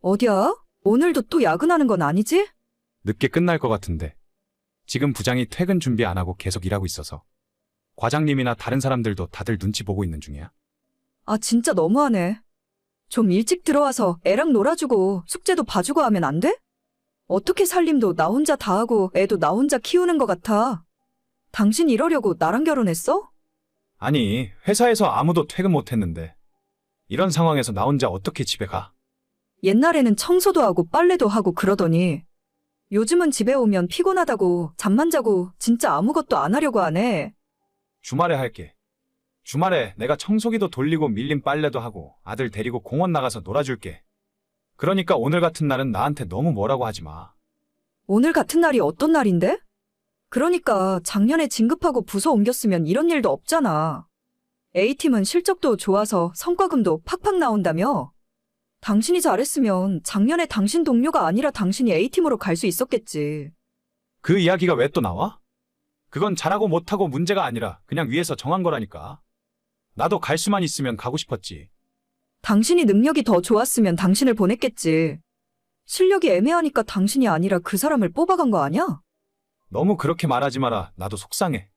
어디야? 오늘도 또 야근하는 건 아니지? 늦게 끝날 것 같은데. 지금 부장이 퇴근 준비 안 하고 계속 일하고 있어서. 과장님이나 다른 사람들도 다들 눈치 보고 있는 중이야. 아, 진짜 너무하네. 좀 일찍 들어와서 애랑 놀아주고 숙제도 봐주고 하면 안 돼? 어떻게 살림도 나 혼자 다 하고 애도 나 혼자 키우는 것 같아. 당신 이러려고 나랑 결혼했어? 아니, 회사에서 아무도 퇴근 못 했는데. 이런 상황에서 나 혼자 어떻게 집에 가? 옛날에는 청소도 하고 빨래도 하고 그러더니 요즘은 집에 오면 피곤하다고 잠만 자고 진짜 아무것도 안 하려고 하네. 주말에 할게. 주말에 내가 청소기도 돌리고 밀린 빨래도 하고 아들 데리고 공원 나가서 놀아줄게. 그러니까 오늘 같은 날은 나한테 너무 뭐라고 하지 마. 오늘 같은 날이 어떤 날인데? 그러니까 작년에 진급하고 부서 옮겼으면 이런 일도 없잖아. A팀은 실적도 좋아서 성과금도 팍팍 나온다며? 당신이 잘했으면 작년에 당신 동료가 아니라 당신이 A팀으로 갈 수 있었겠지. 그 이야기가 왜 또 나와? 그건 잘하고 못하고 문제가 아니라 그냥 위에서 정한 거라니까. 나도 갈 수만 있으면 가고 싶었지. 당신이 능력이 더 좋았으면 당신을 보냈겠지. 실력이 애매하니까 당신이 아니라 그 사람을 뽑아간 거 아니야? 너무 그렇게 말하지 마라. 나도 속상해.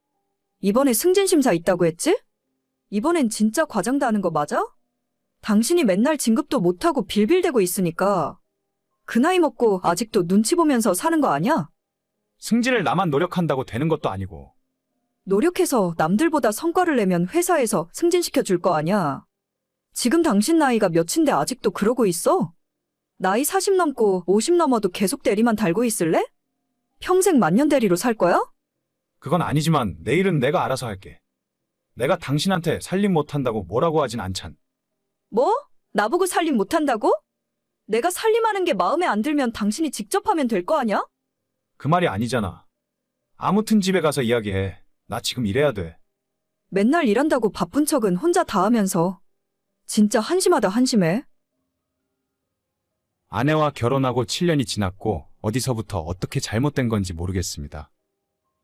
이번에 승진심사 있다고 했지? 이번엔 진짜 과장도 하는 거 맞아? 당신이 맨날 진급도 못하고 빌빌대고 있으니까 그 나이 먹고 아직도 눈치 보면서 사는 거 아니야? 승진을 나만 노력한다고 되는 것도 아니고. 노력해서 남들보다 성과를 내면 회사에서 승진시켜 줄 거 아니야? 지금 당신 나이가 몇인데 아직도 그러고 있어? 나이 40 넘고 50 넘어도 계속 대리만 달고 있을래? 평생 만년 대리로 살 거야? 그건 아니지만 내일은 내가 알아서 할게. 내가 당신한테 살림 못한다고 뭐라고 하진 않찬. 뭐? 나보고 살림 못한다고? 내가 살림하는 게 마음에 안 들면 당신이 직접 하면 될 거 아니야? 그 말이 아니잖아. 아무튼 집에 가서 이야기해. 나 지금 일해야 돼. 맨날 일한다고 바쁜 척은 혼자 다 하면서. 진짜 한심하다 한심해. 아내와 결혼하고 7년이 지났고 어디서부터 어떻게 잘못된 건지 모르겠습니다.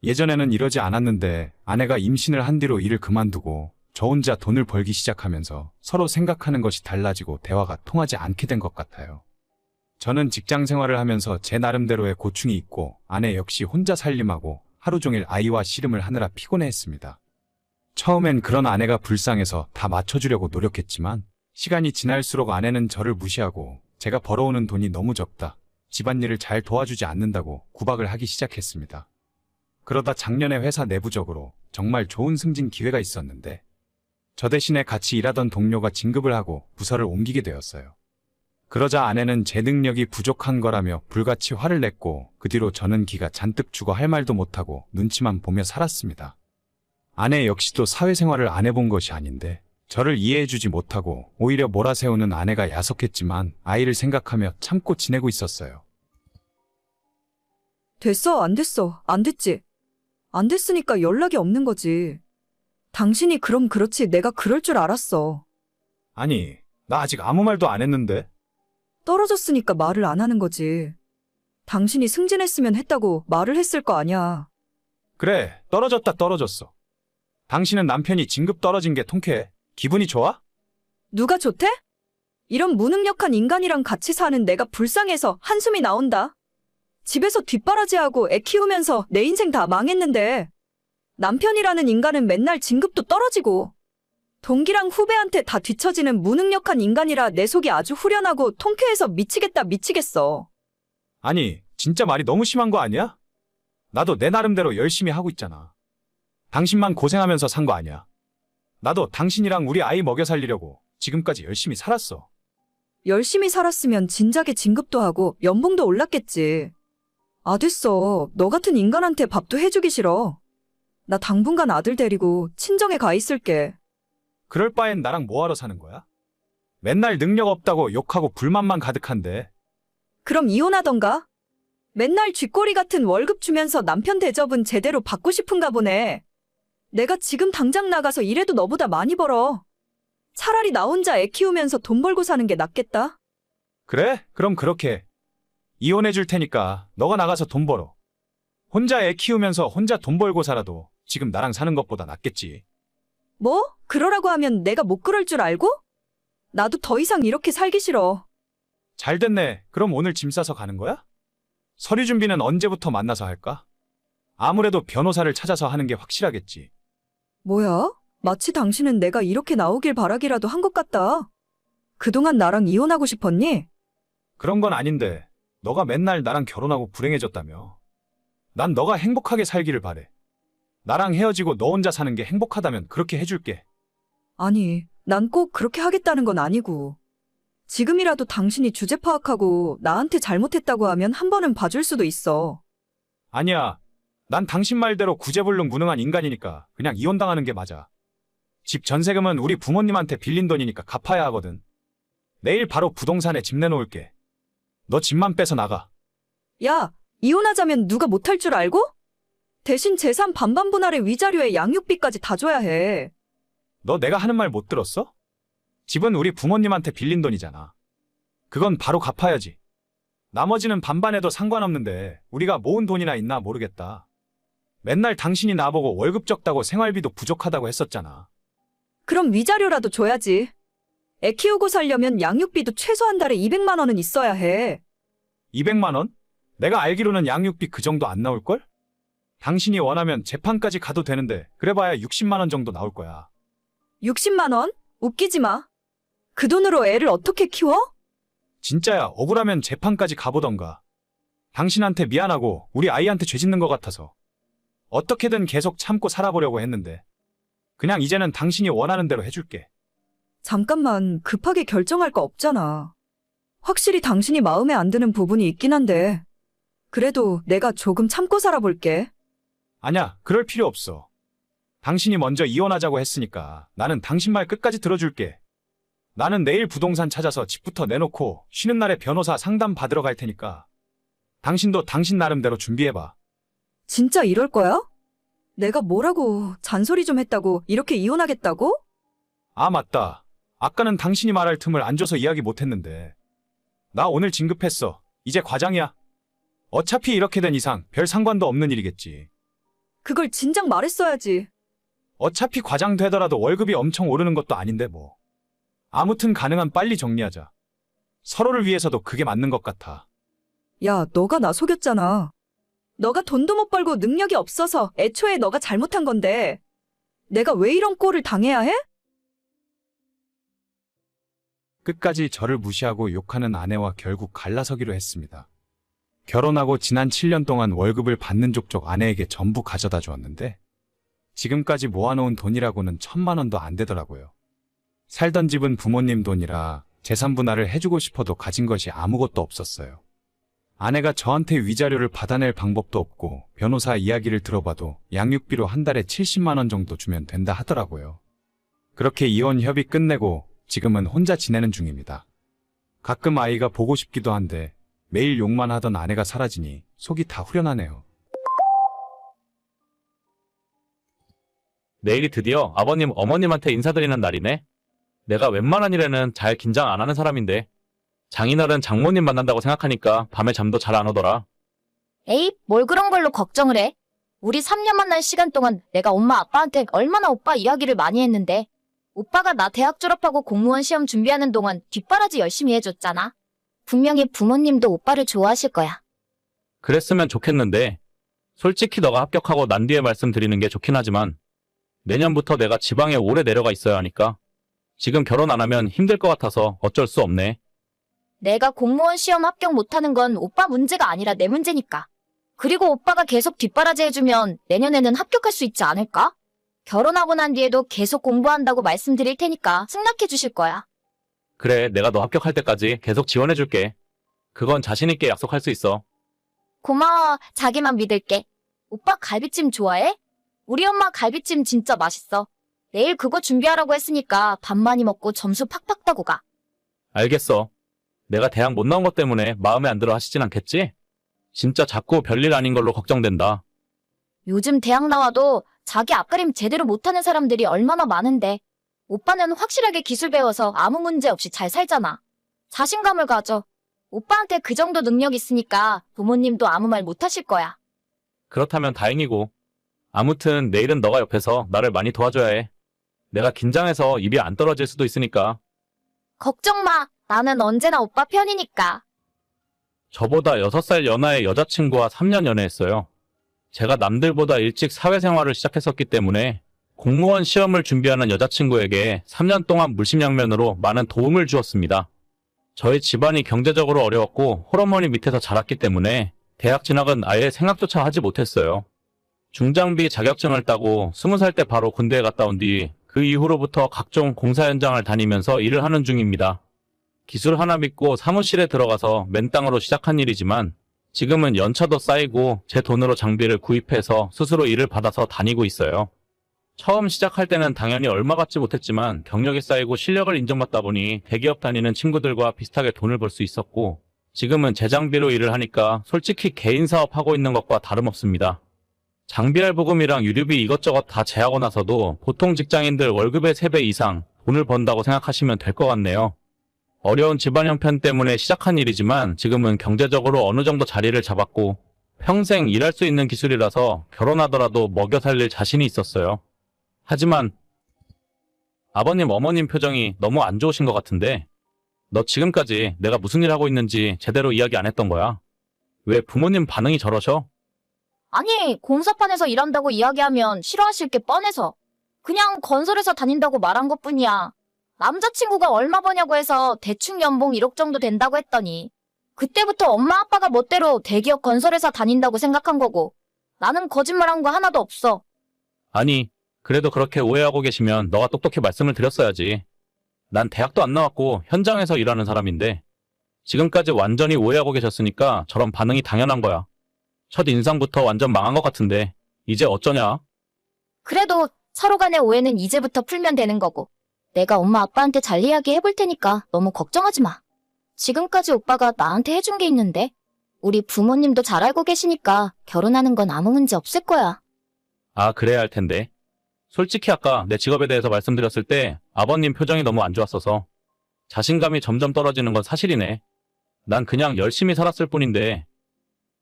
예전에는 이러지 않았는데 아내가 임신을 한 뒤로 일을 그만두고 저 혼자 돈을 벌기 시작하면서 서로 생각하는 것이 달라지고 대화가 통하지 않게 된 것 같아요. 저는 직장 생활을 하면서 제 나름대로의 고충이 있고 아내 역시 혼자 살림하고 하루 종일 아이와 씨름을 하느라 피곤해했습니다. 처음엔 그런 아내가 불쌍해서 다 맞춰주려고 노력했지만 시간이 지날수록 아내는 저를 무시하고 제가 벌어오는 돈이 너무 적다. 집안일을 잘 도와주지 않는다고 구박을 하기 시작했습니다. 그러다 작년에 회사 내부적으로 정말 좋은 승진 기회가 있었는데 저 대신에 같이 일하던 동료가 진급을 하고 부서를 옮기게 되었어요. 그러자 아내는 제 능력이 부족한 거라며 불같이 화를 냈고 그 뒤로 저는 기가 잔뜩 죽어 할 말도 못하고 눈치만 보며 살았습니다. 아내 역시도 사회생활을 안 해본 것이 아닌데 저를 이해해주지 못하고 오히려 몰아세우는 아내가 야속했지만 아이를 생각하며 참고 지내고 있었어요. 됐어, 안 됐어, 안 됐지. 안 됐으니까 연락이 없는 거지. 당신이 그럼 그렇지 내가 그럴 줄 알았어. 아니, 나 아직 아무 말도 안 했는데. 떨어졌으니까 말을 안 하는 거지. 당신이 승진했으면 했다고 말을 했을 거 아니야. 그래, 떨어졌다 떨어졌어. 당신은 남편이 진급 떨어진 게 통쾌해. 기분이 좋아? 누가 좋대? 이런 무능력한 인간이랑 같이 사는 내가 불쌍해서 한숨이 나온다. 집에서 뒷바라지하고 애 키우면서 내 인생 다 망했는데 남편이라는 인간은 맨날 진급도 떨어지고 동기랑 후배한테 다 뒤처지는 무능력한 인간이라 내 속이 아주 후련하고 통쾌해서 미치겠다 미치겠어. 아니, 진짜 말이 너무 심한 거 아니야? 나도 내 나름대로 열심히 하고 있잖아. 당신만 고생하면서 산 거 아니야. 나도 당신이랑 우리 아이 먹여 살리려고 지금까지 열심히 살았어. 열심히 살았으면 진작에 진급도 하고 연봉도 올랐겠지. 아, 됐어. 너 같은 인간한테 밥도 해주기 싫어. 나 당분간 아들 데리고 친정에 가 있을게. 그럴 바엔 나랑 뭐하러 사는 거야? 맨날 능력 없다고 욕하고 불만만 가득한데 그럼 이혼하던가? 맨날 쥐꼬리 같은 월급 주면서 남편 대접은 제대로 받고 싶은가 보네. 내가 지금 당장 나가서 일해도 너보다 많이 벌어. 차라리 나 혼자 애 키우면서 돈 벌고 사는 게 낫겠다. 그래? 그럼 그렇게 해. 이혼해 줄 테니까 너가 나가서 돈 벌어. 혼자 애 키우면서 혼자 돈 벌고 살아도 지금 나랑 사는 것보다 낫겠지. 뭐? 그러라고 하면 내가 못 그럴 줄 알고? 나도 더 이상 이렇게 살기 싫어. 잘 됐네. 그럼 오늘 짐 싸서 가는 거야? 서류 준비는 언제부터 만나서 할까? 아무래도 변호사를 찾아서 하는 게 확실하겠지. 뭐야? 마치 당신은 내가 이렇게 나오길 바라기라도 한 것 같다. 그동안 나랑 이혼하고 싶었니? 그런 건 아닌데, 너가 맨날 나랑 결혼하고 불행해졌다며. 난 너가 행복하게 살기를 바래. 나랑 헤어지고 너 혼자 사는 게 행복하다면 그렇게 해줄게. 아니, 난 꼭 그렇게 하겠다는 건 아니고. 지금이라도 당신이 주제 파악하고 나한테 잘못했다고 하면 한 번은 봐줄 수도 있어. 아니야. 난 당신 말대로 구제불능 무능한 인간이니까 그냥 이혼당하는 게 맞아. 집 전세금은 우리 부모님한테 빌린 돈이니까 갚아야 하거든. 내일 바로 부동산에 집 내놓을게. 너 집만 빼서 나가. 야, 이혼하자면 누가 못할 줄 알고? 대신 재산 반반 분할의 위자료에 양육비까지 다 줘야 해. 너 내가 하는 말 못 들었어? 집은 우리 부모님한테 빌린 돈이잖아. 그건 바로 갚아야지. 나머지는 반반해도 상관없는데 우리가 모은 돈이나 있나 모르겠다. 맨날 당신이 나보고 월급 적다고 생활비도 부족하다고 했었잖아. 그럼 위자료라도 줘야지. 애 키우고 살려면 양육비도 최소 한 달에 200만 원은 있어야 해. 200만 원? 내가 알기로는 양육비 그 정도 안 나올걸? 당신이 원하면 재판까지 가도 되는데 그래봐야 60만 원 정도 나올 거야. 60만 원? 웃기지 마. 그 돈으로 애를 어떻게 키워? 진짜야 억울하면 재판까지 가보던가. 당신한테 미안하고 우리 아이한테 죄 짓는 것 같아서. 어떻게든 계속 참고 살아보려고 했는데. 그냥 이제는 당신이 원하는 대로 해줄게. 잠깐만, 급하게 결정할 거 없잖아. 확실히 당신이 마음에 안 드는 부분이 있긴 한데. 그래도 내가 조금 참고 살아볼게. 아냐, 그럴 필요 없어. 당신이 먼저 이혼하자고 했으니까 나는 당신 말 끝까지 들어줄게. 나는 내일 부동산 찾아서 집부터 내놓고 쉬는 날에 변호사 상담 받으러 갈 테니까. 당신도 당신 나름대로 준비해봐. 진짜 이럴 거야? 내가 뭐라고 잔소리 좀 했다고 이렇게 이혼하겠다고? 아, 맞다. 아까는 당신이 말할 틈을 안 줘서 이야기 못 했는데. 나 오늘 진급했어. 이제 과장이야. 어차피 이렇게 된 이상 별 상관도 없는 일이겠지. 그걸 진작 말했어야지. 어차피 과장 되더라도 월급이 엄청 오르는 것도 아닌데 뭐. 아무튼 가능한 빨리 정리하자. 서로를 위해서도 그게 맞는 것 같아. 야, 너가 나 속였잖아. 너가 돈도 못 벌고 능력이 없어서 애초에 너가 잘못한 건데. 내가 왜 이런 꼴을 당해야 해? 끝까지 저를 무시하고 욕하는 아내와 결국 갈라서기로 했습니다. 결혼하고 지난 7년 동안 월급을 받는 족족 아내에게 전부 가져다 주었는데 지금까지 모아놓은 돈이라고는 천만 원도 안 되더라고요. 살던 집은 부모님 돈이라 재산 분할을 해주고 싶어도 가진 것이 아무것도 없었어요. 아내가 저한테 위자료를 받아낼 방법도 없고 변호사 이야기를 들어봐도 양육비로 한 달에 70만 원 정도 주면 된다 하더라고요. 그렇게 이혼 협의 끝내고 지금은 혼자 지내는 중입니다. 가끔 아이가 보고 싶기도 한데 매일 욕만 하던 아내가 사라지니 속이 다 후련하네요. 내일이 드디어 아버님, 어머님한테 인사드리는 날이네. 내가 웬만한 일에는 잘 긴장 안 하는 사람인데 장인어른 장모님 만난다고 생각하니까 밤에 잠도 잘 안 오더라. 에이, 뭘 그런 걸로 걱정을 해? 우리 3년 만난 시간 동안 내가 엄마 아빠한테 얼마나 오빠 이야기를 많이 했는데 오빠가 나 대학 졸업하고 공무원 시험 준비하는 동안 뒷바라지 열심히 해줬잖아. 분명히 부모님도 오빠를 좋아하실 거야. 그랬으면 좋겠는데 솔직히 너가 합격하고 난 뒤에 말씀드리는 게 좋긴 하지만 내년부터 내가 지방에 오래 내려가 있어야 하니까 지금 결혼 안 하면 힘들 것 같아서 어쩔 수 없네. 내가 공무원 시험 합격 못하는 건 오빠 문제가 아니라 내 문제니까. 그리고 오빠가 계속 뒷바라지 해주면 내년에는 합격할 수 있지 않을까? 결혼하고 난 뒤에도 계속 공부한다고 말씀드릴 테니까 승낙해 주실 거야. 그래, 내가 너 합격할 때까지 계속 지원해줄게. 그건 자신있게 약속할 수 있어. 고마워. 자기만 믿을게. 오빠 갈비찜 좋아해? 우리 엄마 갈비찜 진짜 맛있어. 내일 그거 준비하라고 했으니까 밥 많이 먹고 점수 팍팍 따고 가. 알겠어. 내가 대학 못 나온 것 때문에 마음에 안 들어 하시진 않겠지? 진짜 자꾸 별일 아닌 걸로 걱정된다. 요즘 대학 나와도 자기 앞가림 제대로 못하는 사람들이 얼마나 많은데. 오빠는 확실하게 기술 배워서 아무 문제 없이 잘 살잖아. 자신감을 가져. 오빠한테 그 정도 능력 있으니까 부모님도 아무 말 못하실 거야. 그렇다면 다행이고. 아무튼 내일은 너가 옆에서 나를 많이 도와줘야 해. 내가 긴장해서 입이 안 떨어질 수도 있으니까. 걱정 마. 나는 언제나 오빠 편이니까. 저보다 6살 연하의 여자친구와 3년 연애했어요. 제가 남들보다 일찍 사회생활을 시작했었기 때문에 공무원 시험을 준비하는 여자친구에게 3년 동안 물심양면으로 많은 도움을 주었습니다. 저희 집안이 경제적으로 어려웠고 홀어머니 밑에서 자랐기 때문에 대학 진학은 아예 생각조차 하지 못했어요. 중장비 자격증을 따고 20살 때 바로 군대에 갔다 온 뒤 그 이후로부터 각종 공사 현장을 다니면서 일을 하는 중입니다. 기술 하나 믿고 사무실에 들어가서 맨땅으로 시작한 일이지만 지금은 연차도 쌓이고 제 돈으로 장비를 구입해서 스스로 일을 받아서 다니고 있어요. 처음 시작할 때는 당연히 얼마 받지 못했지만 경력이 쌓이고 실력을 인정받다 보니 대기업 다니는 친구들과 비슷하게 돈을 벌 수 있었고 지금은 제 장비로 일을 하니까 솔직히 개인 사업 하고 있는 것과 다름없습니다. 장비할 부금이랑 유류비 이것저것 다 제하고 나서도 보통 직장인들 월급의 3배 이상 돈을 번다고 생각하시면 될 것 같네요. 어려운 집안 형편 때문에 시작한 일이지만 지금은 경제적으로 어느 정도 자리를 잡았고 평생 일할 수 있는 기술이라서 결혼하더라도 먹여 살릴 자신이 있었어요. 하지만 아버님, 어머님 표정이 너무 안 좋으신 것 같은데 너 지금까지 내가 무슨 일 하고 있는지 제대로 이야기 안 했던 거야? 왜 부모님 반응이 저러셔? 아니, 공사판에서 일한다고 이야기하면 싫어하실 게 뻔해서. 그냥 건설회사 다닌다고 말한 것 뿐이야. 남자친구가 얼마 버냐고 해서 대충 연봉 1억 정도 된다고 했더니, 그때부터 엄마 아빠가 멋대로 대기업 건설회사 다닌다고 생각한 거고, 나는 거짓말한 거 하나도 없어. 아니, 그래도 그렇게 오해하고 계시면 너가 똑똑히 말씀을 드렸어야지. 난 대학도 안 나왔고 현장에서 일하는 사람인데 지금까지 완전히 오해하고 계셨으니까 저런 반응이 당연한 거야. 첫 인상부터 완전 망한 것 같은데 이제 어쩌냐? 그래도 서로 간의 오해는 이제부터 풀면 되는 거고. 내가 엄마 아빠한테 잘 이야기 해 볼 테니까 너무 걱정하지 마. 지금까지 오빠가 나한테 해준 게 있는데, 우리 부모님도 잘 알고 계시니까 결혼하는 건 아무 문제 없을 거야. 아, 그래야 할 텐데. 솔직히 아까 내 직업에 대해서 말씀드렸을 때 아버님 표정이 너무 안 좋았어서 자신감이 점점 떨어지는 건 사실이네. 난 그냥 열심히 살았을 뿐인데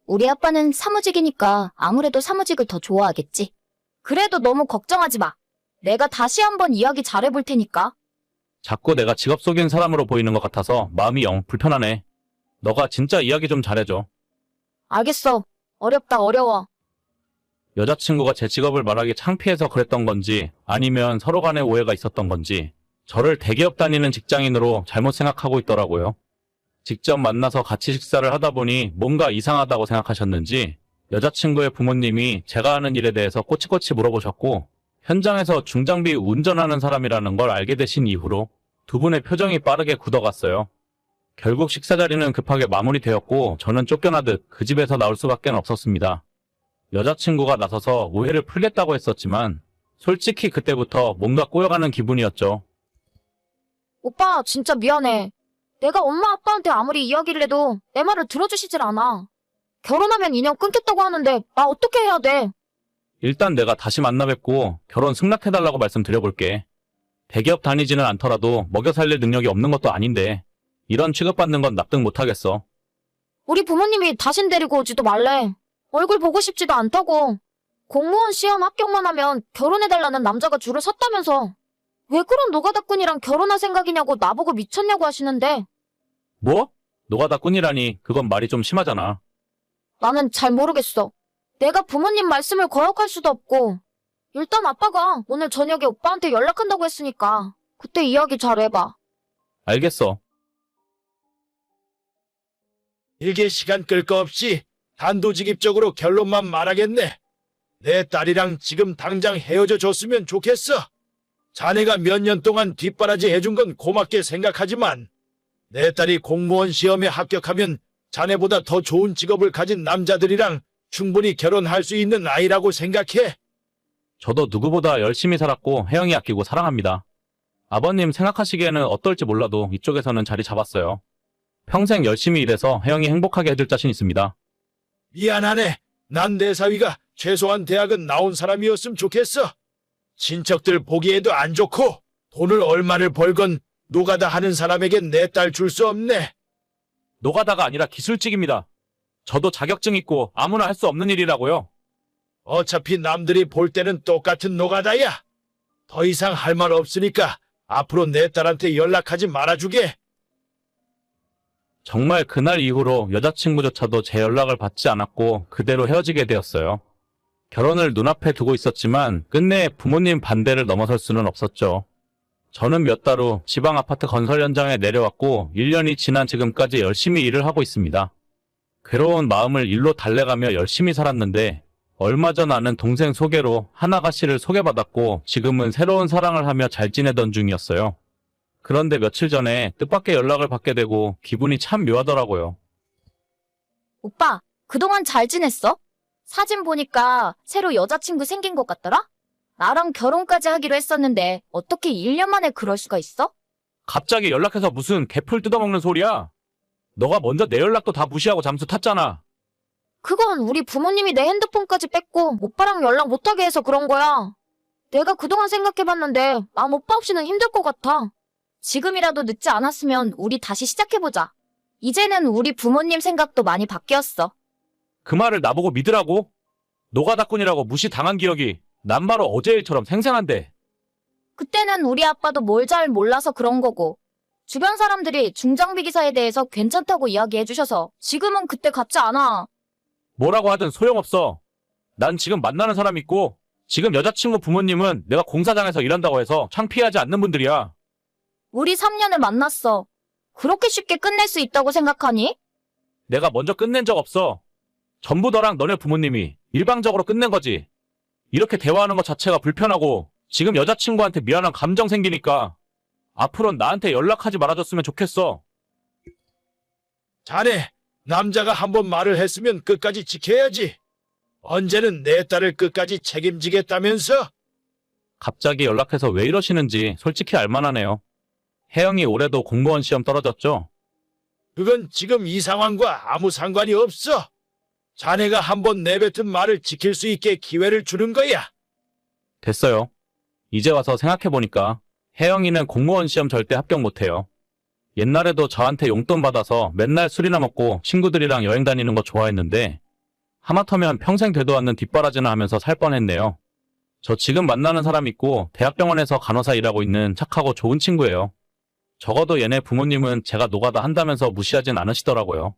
우리 아빠는 사무직이니까 아무래도 사무직을 더 좋아하겠지. 그래도 너무 걱정하지 마. 내가 다시 한번 이야기 잘해볼 테니까. 자꾸 내가 직업 속인 사람으로 보이는 것 같아서 마음이 영 불편하네. 너가 진짜 이야기 좀 잘해줘. 알겠어. 어렵다, 어려워. 여자친구가 제 직업을 말하기 창피해서 그랬던 건지 아니면 서로 간에 오해가 있었던 건지 저를 대기업 다니는 직장인으로 잘못 생각하고 있더라고요. 직접 만나서 같이 식사를 하다 보니 뭔가 이상하다고 생각하셨는지 여자친구의 부모님이 제가 하는 일에 대해서 꼬치꼬치 물어보셨고 현장에서 중장비 운전하는 사람이라는 걸 알게 되신 이후로 두 분의 표정이 빠르게 굳어갔어요. 결국 식사 자리는 급하게 마무리되었고 저는 쫓겨나듯 그 집에서 나올 수밖에 없었습니다. 여자친구가 나서서 오해를 풀겠다고 했었지만 솔직히 그때부터 뭔가 꼬여가는 기분이었죠. 오빠, 진짜 미안해. 내가 엄마 아빠한테 아무리 이야기를 해도 내 말을 들어주시질 않아. 결혼하면 인연 끊겠다고 하는데 나 어떻게 해야 돼? 일단 내가 다시 만나 뵙고 결혼 승낙해달라고 말씀드려볼게. 대기업 다니지는 않더라도 먹여 살릴 능력이 없는 것도 아닌데 이런 취급받는 건 납득 못하겠어. 우리 부모님이 다신 데리고 오지도 말래. 얼굴 보고 싶지도 않다고. 공무원 시험 합격만 하면 결혼해달라는 남자가 줄을 섰다면서. 왜 그런 노가다꾼이랑 결혼할 생각이냐고 나보고 미쳤냐고 하시는데 뭐? 노가다 꾼이라니 그건 말이 좀 심하잖아. 나는 잘 모르겠어. 내가 부모님 말씀을 거역할 수도 없고. 일단 아빠가 오늘 저녁에 오빠한테 연락한다고 했으니까 그때 이야기 잘 해봐. 알겠어. 일개 시간 끌 거 없이 단도직입적으로 결론만 말하겠네. 내 딸이랑 지금 당장 헤어져 줬으면 좋겠어. 자네가 몇 년 동안 뒷바라지 해준 건 고맙게 생각하지만 내 딸이 공무원 시험에 합격하면 자네보다 더 좋은 직업을 가진 남자들이랑 충분히 결혼할 수 있는 아이라고 생각해. 저도 누구보다 열심히 살았고 혜영이 아끼고 사랑합니다. 아버님 생각하시기에는 어떨지 몰라도 이쪽에서는 자리 잡았어요. 평생 열심히 일해서 혜영이 행복하게 해줄 자신 있습니다. 미안하네. 난 내 사위가 최소한 대학은 나온 사람이었으면 좋겠어. 친척들 보기에도 안 좋고 돈을 얼마를 벌건 노가다 하는 사람에겐 내 딸 줄 수 없네. 노가다가 아니라 기술직입니다. 저도 자격증 있고 아무나 할 수 없는 일이라고요. 어차피 남들이 볼 때는 똑같은 노가다야. 더 이상 할 말 없으니까 앞으로 내 딸한테 연락하지 말아주게. 정말 그날 이후로 여자친구조차도 제 연락을 받지 않았고 그대로 헤어지게 되었어요. 결혼을 눈앞에 두고 있었지만 끝내 부모님 반대를 넘어설 수는 없었죠. 저는 몇 달 후 지방 아파트 건설 현장에 내려왔고 1년이 지난 지금까지 열심히 일을 하고 있습니다. 괴로운 마음을 일로 달래가며 열심히 살았는데 얼마 전 아는 동생 소개로 하나가 씨를 소개받았고 지금은 새로운 사랑을 하며 잘 지내던 중이었어요. 그런데 며칠 전에 뜻밖의 연락을 받게 되고 기분이 참 묘하더라고요. 오빠, 그동안 잘 지냈어? 사진 보니까 새로 여자친구 생긴 것 같더라? 나랑 결혼까지 하기로 했었는데 어떻게 1년 만에 그럴 수가 있어? 갑자기 연락해서 무슨 개풀 뜯어먹는 소리야? 너가 먼저 내 연락도 다 무시하고 잠수 탔잖아. 그건 우리 부모님이 내 핸드폰까지 뺏고 오빠랑 연락 못하게 해서 그런 거야. 내가 그동안 생각해봤는데 난 오빠 없이는 힘들 것 같아. 지금이라도 늦지 않았으면 우리 다시 시작해보자. 이제는 우리 부모님 생각도 많이 바뀌었어. 그 말을 나보고 믿으라고? 노가다꾼이라고 무시당한 기억이 난 바로 어제 일처럼 생생한데. 그때는 우리 아빠도 뭘 잘 몰라서 그런 거고 주변 사람들이 중장비 기사에 대해서 괜찮다고 이야기해 주셔서 지금은 그때 같지 않아. 뭐라고 하든 소용없어. 난 지금 만나는 사람 있고 지금 여자친구 부모님은 내가 공사장에서 일한다고 해서 창피하지 않는 분들이야. 우리 3년을 만났어. 그렇게 쉽게 끝낼 수 있다고 생각하니? 내가 먼저 끝낸 적 없어. 전부 너랑 너네 부모님이 일방적으로 끝낸 거지. 이렇게 대화하는 것 자체가 불편하고 지금 여자친구한테 미안한 감정 생기니까 앞으로는 나한테 연락하지 말아줬으면 좋겠어. 자네, 남자가 한번 말을 했으면 끝까지 지켜야지. 언제는 내 딸을 끝까지 책임지겠다면서? 갑자기 연락해서 왜 이러시는지 솔직히 알만하네요. 혜영이 올해도 공무원 시험 떨어졌죠? 그건 지금 이 상황과 아무 상관이 없어. 자네가 한번 내뱉은 말을 지킬 수 있게 기회를 주는 거야. 됐어요. 이제 와서 생각해보니까 혜영이는 공무원 시험 절대 합격 못해요. 옛날에도 저한테 용돈 받아서 맨날 술이나 먹고 친구들이랑 여행 다니는 거 좋아했는데 하마터면 평생 되도 않는 뒷바라지나 하면서 살 뻔했네요. 저 지금 만나는 사람 있고 대학병원에서 간호사 일하고 있는 착하고 좋은 친구예요. 적어도 얘네 부모님은 제가 노가다 한다면서 무시하진 않으시더라고요.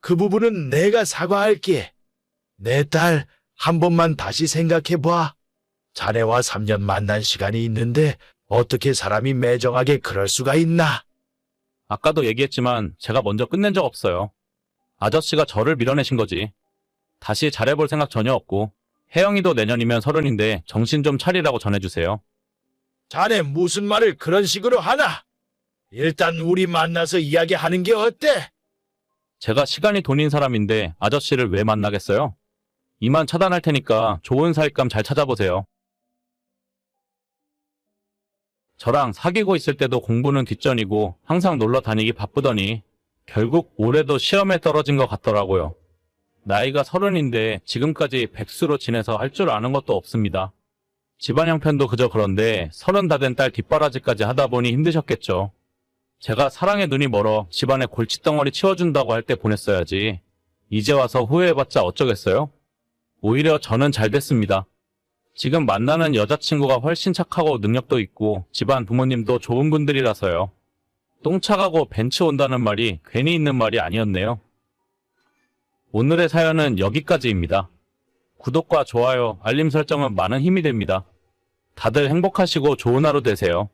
그 부분은 내가 사과할게. 내 딸, 한 번만 다시 생각해봐. 자네와 3년 만난 시간이 있는데 어떻게 사람이 매정하게 그럴 수가 있나? 아까도 얘기했지만 제가 먼저 끝낸 적 없어요. 아저씨가 저를 밀어내신 거지. 다시 잘해볼 생각 전혀 없고 혜영이도 내년이면 서른인데 정신 좀 차리라고 전해주세요. 자네 무슨 말을 그런 식으로 하나? 일단 우리 만나서 이야기하는 게 어때? 제가 시간이 돈인 사람인데 아저씨를 왜 만나겠어요? 이만 차단할 테니까 좋은 사익감 잘 찾아보세요. 저랑 사귀고 있을 때도 공부는 뒷전이고 항상 놀러 다니기 바쁘더니 결국 올해도 시험에 떨어진 것 같더라고요. 나이가 서른인데 지금까지 백수로 지내서 할 줄 아는 것도 없습니다. 집안 형편도 그저 그런데 서른 다 된 딸 뒷바라지까지 하다 보니 힘드셨겠죠. 제가 사랑의 눈이 멀어 집안에 골칫덩어리 치워준다고 할 때 보냈어야지. 이제 와서 후회해봤자 어쩌겠어요? 오히려 저는 잘 됐습니다. 지금 만나는 여자친구가 훨씬 착하고 능력도 있고 집안 부모님도 좋은 분들이라서요. 똥차가고 벤츠 온다는 말이 괜히 있는 말이 아니었네요. 오늘의 사연은 여기까지입니다. 구독과 좋아요, 알림 설정은 많은 힘이 됩니다. 다들 행복하시고 좋은 하루 되세요.